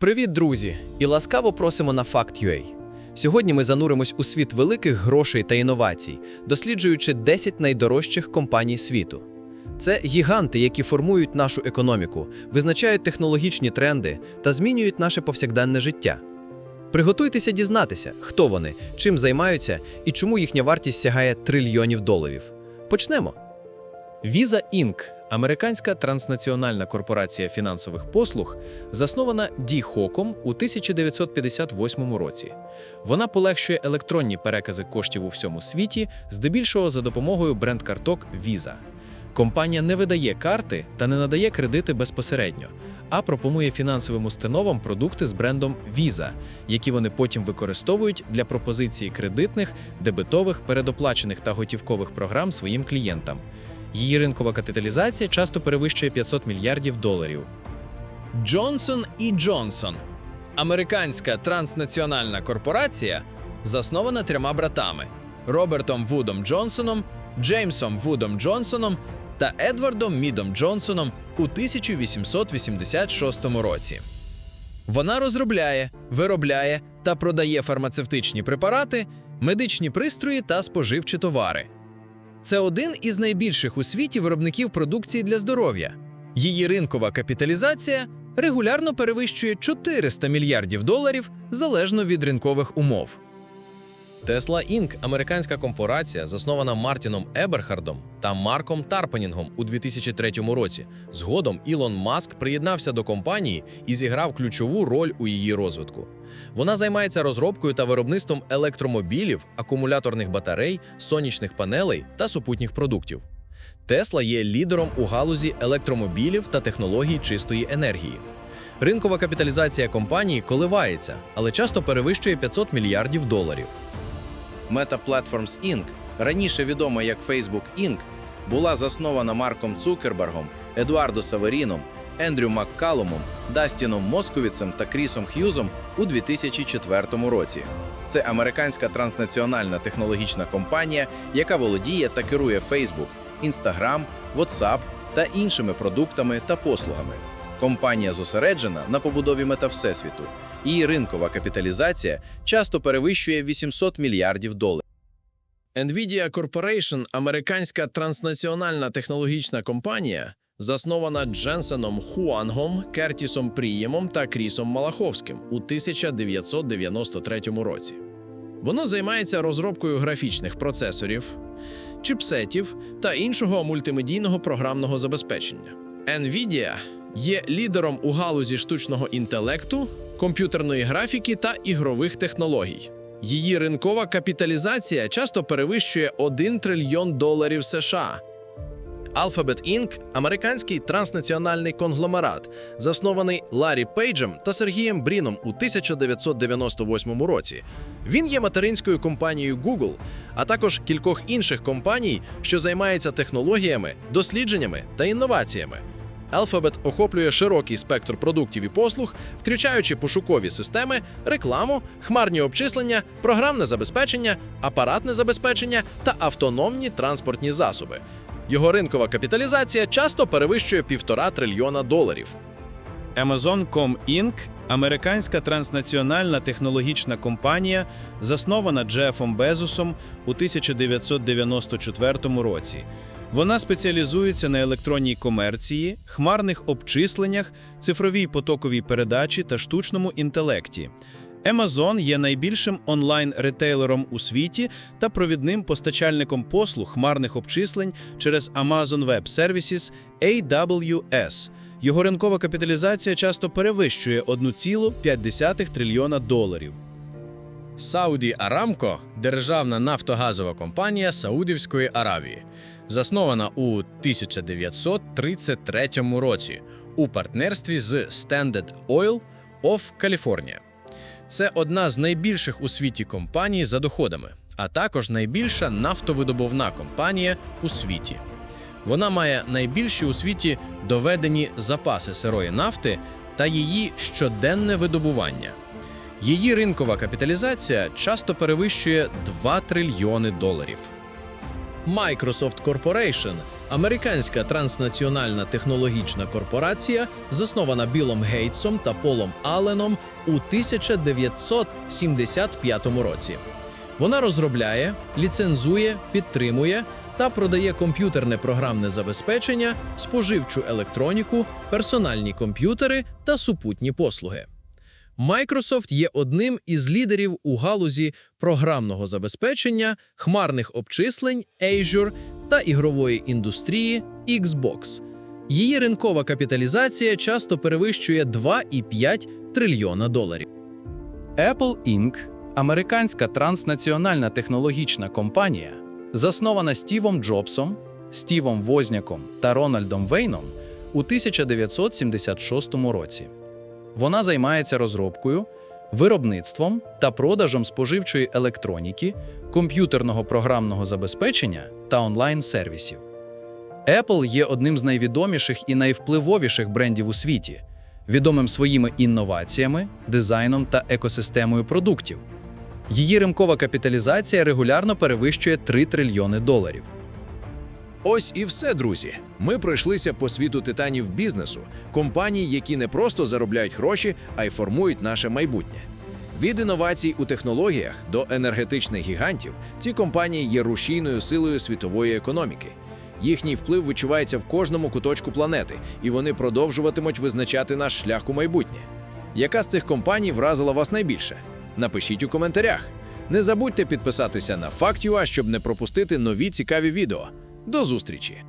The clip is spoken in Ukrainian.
Привіт, друзі! І ласкаво просимо на Fact.ua. Сьогодні ми зануримось у світ великих грошей та інновацій, досліджуючи 10 найдорожчих компаній світу. Це гіганти, які формують нашу економіку, визначають технологічні тренди та змінюють наше повсякденне життя. Приготуйтеся дізнатися, хто вони, чим займаються і чому їхня вартість сягає трильйонів доларів. Почнемо. Visa Inc. Американська транснаціональна корпорація фінансових послуг, заснована Ді Хоком у 1958 році. Вона полегшує електронні перекази коштів у всьому світі, здебільшого за допомогою бренд-карток Visa. Компанія не видає карти та не надає кредити безпосередньо, а пропонує фінансовим установам продукти з брендом Visa, які вони потім використовують для пропозиції кредитних, дебетових, передоплачених та готівкових програм своїм клієнтам. Її ринкова капіталізація часто перевищує 500 мільярдів доларів. Джонсон і Джонсон американська транснаціональна корпорація, заснована трьома братами: Робертом Вудом Джонсоном, Джеймсом Вудом Джонсоном та Едвардом Мідом Джонсоном у 1886 році. Вона розробляє, виробляє та продає фармацевтичні препарати, медичні пристрої та споживчі товари. Це один із найбільших у світі виробників продукції для здоров'я. Її ринкова капіталізація регулярно перевищує 400 мільярдів доларів залежно від ринкових умов. Tesla Inc. – американська корпорація, заснована Мартіном Еберхардом та Марком Тарпенінгом у 2003 році. Згодом Ілон Маск приєднався до компанії і зіграв ключову роль у її розвитку. Вона займається розробкою та виробництвом електромобілів, акумуляторних батарей, сонячних панелей та супутніх продуктів. Тесла є лідером у галузі електромобілів та технологій чистої енергії. Ринкова капіталізація компанії коливається, але часто перевищує 500 мільярдів доларів. Meta Platforms Inc., раніше відома як Facebook Inc., була заснована Марком Цукербергом, Едуардо Саверіном, Ендрю Маккалумом, Дастіном Московіцем та Крісом Х'юзом у 2004 році. Це американська транснаціональна технологічна компанія, яка володіє та керує Facebook, Instagram, WhatsApp та іншими продуктами та послугами. Компанія зосереджена на побудові метавсесвіту. Її ринкова капіталізація часто перевищує 800 мільярдів доларів. Nvidia Corporation – американська транснаціональна технологічна компанія, заснована Дженсеном Хуангом, Кертісом Пріємом та Крісом Малаховським у 1993 році. Воно займається розробкою графічних процесорів, чіпсетів та іншого мультимедійного програмного забезпечення. Nvidia є лідером у галузі штучного інтелекту, комп'ютерної графіки та ігрових технологій. Її ринкова капіталізація часто перевищує 1 трильйон доларів США. Alphabet Inc. – американський транснаціональний конгломерат, заснований Ларі Пейджем та Сергієм Бріном у 1998 році. Він є материнською компанією Google, а також кількох інших компаній, що займаються технологіями, дослідженнями та інноваціями. Alphabet охоплює широкий спектр продуктів і послуг, включаючи пошукові системи, рекламу, хмарні обчислення, програмне забезпечення, апаратне забезпечення та автономні транспортні засоби. Його ринкова капіталізація часто перевищує півтора трильйона доларів. Amazon.com Inc. – американська транснаціональна технологічна компанія, заснована Джефом Безосом у 1994 році. Вона спеціалізується на електронній комерції, хмарних обчисленнях, цифровій потоковій передачі та штучному інтелекті. Amazon є найбільшим онлайн-ретейлером у світі та провідним постачальником послуг хмарних обчислень через Amazon Web Services AWS. Його ринкова капіталізація часто перевищує 1,5 трильйона доларів. Сауді Арамко державна нафтогазова компанія Саудівської Аравії, заснована у 1933 році у партнерстві з Standard Oil of California. Це одна з найбільших у світі компаній за доходами, а також найбільша нафтовидобувна компанія у світі. Вона має найбільші у світі доведені запаси сирої нафти та її щоденне видобування. Її ринкова капіталізація часто перевищує 2 трильйони доларів. Microsoft Corporation Американська транснаціональна технологічна корпорація, заснована Білом Гейтсом та Полом Алленом у 1975 році. Вона розробляє, ліцензує, підтримує та продає комп'ютерне програмне забезпечення, споживчу електроніку, персональні комп'ютери та супутні послуги. Microsoft є одним із лідерів у галузі програмного забезпечення, хмарних обчислень Azure та ігрової індустрії Xbox. Її ринкова капіталізація часто перевищує 2,5 трильйона доларів. Apple Inc. – американська транснаціональна технологічна компанія, заснована Стівом Джобсом, Стівом Возняком та Рональдом Вейном у 1976 році. Вона займається розробкою, виробництвом та продажем споживчої електроніки, комп'ютерного програмного забезпечення та онлайн-сервісів. Apple є одним з найвідоміших і найвпливовіших брендів у світі, відомим своїми інноваціями, дизайном та екосистемою продуктів. Її ринкова капіталізація регулярно перевищує 3 трильйони доларів. Ось і все, друзі. Ми пройшлися по світу титанів бізнесу, компаній, які не просто заробляють гроші, а й формують наше майбутнє. Від інновацій у технологіях до енергетичних гігантів ці компанії є рушійною силою світової економіки. Їхній вплив відчувається в кожному куточку планети, і вони продовжуватимуть визначати наш шлях у майбутнє. Яка з цих компаній вразила вас найбільше? Напишіть у коментарях. Не забудьте підписатися на Fact.ua, щоб не пропустити нові цікаві відео. До зустрічі!